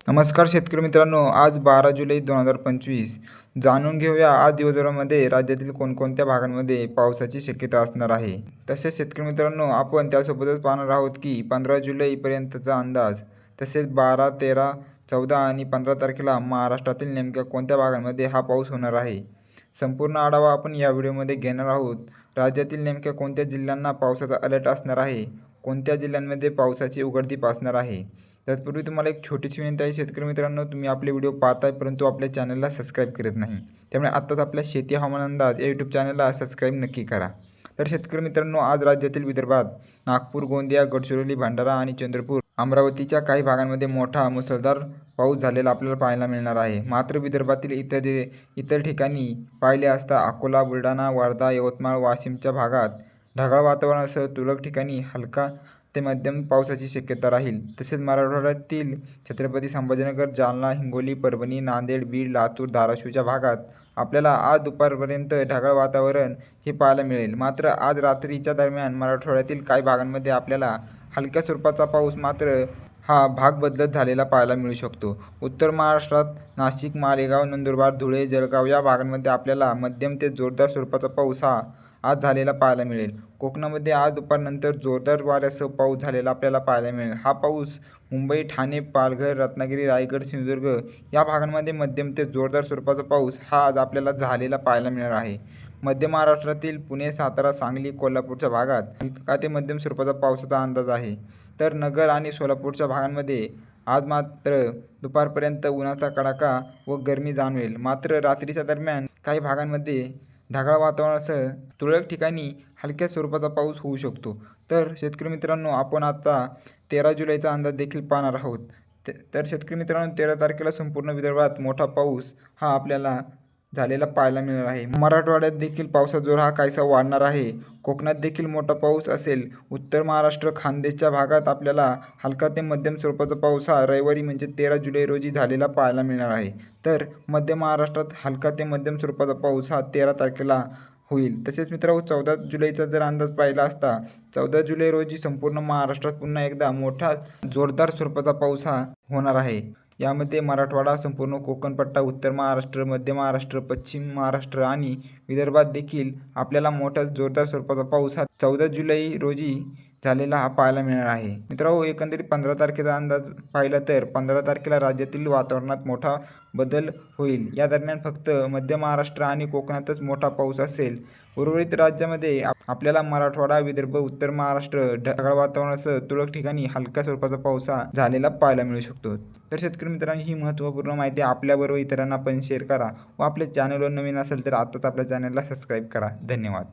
नमस्कार शेतकरी मित्रांनो आज बारा जुलै दोन हजार पंचवीस. जाणून घेऊया आज दिवसभरामध्ये राज्यातील कोणकोणत्या भागांमध्ये पावसाची शक्यता असणार आहे. तसेच शेतकरी मित्रांनो आपण त्यासोबतच पाहणार आहोत की पंधरा जुलैपर्यंतचा अंदाज तसेच बारा तेरा चौदा आणि पंधरा तारखेला महाराष्ट्रातील नेमक्या कोणत्या भागांमध्ये हा पाऊस होणार आहे? संपूर्ण आढावा आपण या व्हिडिओमध्ये घेणार आहोत. राज्यातील नेमक्या कोणत्या जिल्ह्यांना पावसाचा अलर्ट असणार आहे? कोणत्या जिल्ह्यांमध्ये पावसाची उघडदीप असणार आहे? त्याचपूर्वी तुम्हाला एक छोटीशी विनंती आहे शेतकरी मित्रांनो तुम्ही आपले व्हिडिओ पाहताय परंतु आपल्या चॅनलला सबस्क्राईब करत नाही. त्यामुळे आत्ताच आपल्या शेती हवामान अंदाज या यूट्यूब चॅनलला सबस्क्राईब नक्की करा. तर शेतकरी मित्रांनो आज राज्यातील विदर्भात नागपूर गोंदिया गडचिरोली भंडारा आणि चंद्रपूर अमरावतीच्या काही भागांमध्ये मोठा मुसळधार पाऊस झालेला आपल्याला पाहायला मिळणार आहे. मात्र विदर्भातील इतर जे इतर ठिकाणी पाहिले असता अकोला बुलढाणा वर्धा यवतमाळ वाशिमच्या भागात ढगाळ वातावरणासह तुरळक ठिकाणी हलका ते मध्यम पावसाची शक्यता राहील. तसेच मराठवाड्यातील छत्रपती संभाजीनगर जालना हिंगोली परभणी नांदेड बीड लातूर धाराशिवच्या भागात आपल्याला आज दुपारपर्यंत ढगाळ वातावरण हे पाहायला मिळेल. मात्र आज रात्रीच्या दरम्यान मराठवाड्यातील काही भागांमध्ये आपल्याला हलक्या स्वरूपाचा पाऊस मात्र हा भाग बदलत झालेला पाहायला मिळू शकतो. उत्तर महाराष्ट्रात नाशिक मालेगाव नंदुरबार धुळे जळगाव या भागांमध्ये आपल्याला मध्यम ते जोरदार स्वरूपाचा पाऊस हा आज झालेला पाहायला मिळेल. कोकणामध्ये आज दुपारनंतर जोरदार वाऱ्यासह पाऊस झालेला आपल्याला पाहायला मिळेल. हा पाऊस मुंबई ठाणे पालघर रत्नागिरी रायगड सिंधुदुर्ग या भागांमध्ये मध्यम ते जोरदार स्वरूपाचा पाऊस हा आज आपल्याला झालेला पाहायला मिळणार आहे. मध्य महाराष्ट्रातील पुणे सातारा सांगली कोल्हापूरच्या भागात का ते मध्यम स्वरूपाचा पावसाचा अंदाज आहे? तर नगर आणि सोलापूरच्या भागांमध्ये आज मात्र दुपारपर्यंत उन्हाचा कडाका व गरमी जाणवेल. मात्र रात्रीच्या दरम्यान काही भागांमध्ये ढगाळ वातावरणासह तुरळक ठिकाणी हलक्या स्वरूपाचा पाऊस होऊ शकतो. तर शेतकरी मित्रांनो आपण आता तेरा जुलैचा अंदाज देखील पाहणार आहोत. तर शेतकरी मित्रांनो तेरा तारखेला संपूर्ण विदर्भात मोठा पाऊस हा आपल्याला झालेला पाहायला मिळणार आहे. मराठवाड्यात देखील पावसाचा जोर हा काहीसा वाढणार आहे. कोकणात देखील मोठा पाऊस असेल. उत्तर महाराष्ट्र खानदेशच्या भागात आपल्याला हलका ते मध्यम स्वरूपाचा पाऊस हा रविवारी म्हणजे तेरा जुलै रोजी झालेला पाहायला मिळणार आहे. तर मध्य महाराष्ट्रात हलका ते मध्यम स्वरूपाचा पाऊस हा तेरा तारखेला होईल. तसेच मित्रांनो चौदा जुलैचा जर अंदाज पाहिला असता चौदा जुलै रोजी संपूर्ण महाराष्ट्रात पुन्हा एकदा मोठा जोरदार स्वरूपाचा पाऊस हा होणार आहे. यामध्ये मराठवाडा संपूर्ण कोकणपट्टा उत्तर महाराष्ट्र मध्य महाराष्ट्र पश्चिम महाराष्ट्र आणि विदर्भात देखील आपल्याला मोठा जोरदार स्वरूपाचा पाऊस हा चौदा जुलै रोजी झालेला हा पाहायला मिळणार आहे. मित्रांनो एकंदरीत पंधरा तारखेचा अंदाज पाहिला तर पंधरा तारखेला राज्यातील वातावरणात मोठा बदल होईल. या दरम्यान फक्त मध्य महाराष्ट्र आणि कोकणातच मोठा पाऊस असेल. उर्वरित राज्यामध्ये आपल्याला मराठवाडा विदर्भ उत्तर महाराष्ट्र ढगाळ वातावरणासह तुरळक ठिकाणी हलक्या स्वरूपाचा पाऊस झालेला पाहायला मिळू शकतो. तर शेतकरी मित्रांनो ही महत्त्वपूर्ण माहिती आपल्याबरोबर इतरांना पण शेअर करा व आपल्या चॅनलवर नवीन असेल तर आताच आपल्या चॅनलला सबस्क्राईब करा. धन्यवाद.